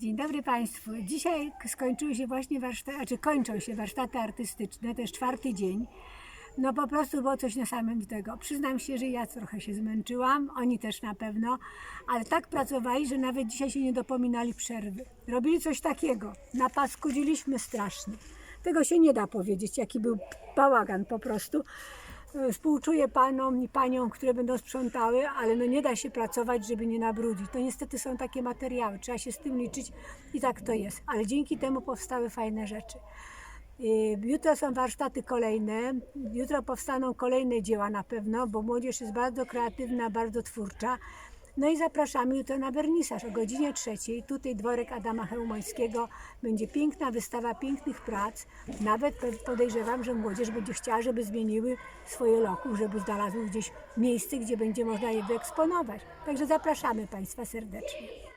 dobry Państwu. Dzisiaj skończyły się właśnie warsztaty, znaczy kończą się warsztaty artystyczne, to jest czwarty dzień. No po prostu było coś niesamowitego. Przyznam się, że ja trochę się zmęczyłam, oni też na pewno, ale tak pracowali, że nawet dzisiaj się nie dopominali przerwy. Robili coś takiego, napaskudziliśmy strasznie. Tego się nie da powiedzieć, jaki był bałagan po prostu. E, Współczuję panom i paniom, które będą sprzątały, ale no nie da się pracować, żeby nie nabrudzić. To niestety są takie materiały, trzeba się z tym liczyć i tak to jest. Ale dzięki temu powstały fajne rzeczy. Y, Jutro są warsztaty kolejne. Jutro powstaną kolejne dzieła na pewno, bo młodzież jest bardzo kreatywna, bardzo twórcza. No i zapraszamy jutro na wernisaż o godzinie trzeciej. Tutaj dworek Adama Chełmońskiego. Będzie piękna wystawa pięknych prac. Nawet podejrzewam, że młodzież będzie chciała, żeby zmieniły swoje lokum, żeby znalazły gdzieś miejsce, gdzie będzie można je wyeksponować. Także zapraszamy Państwa serdecznie.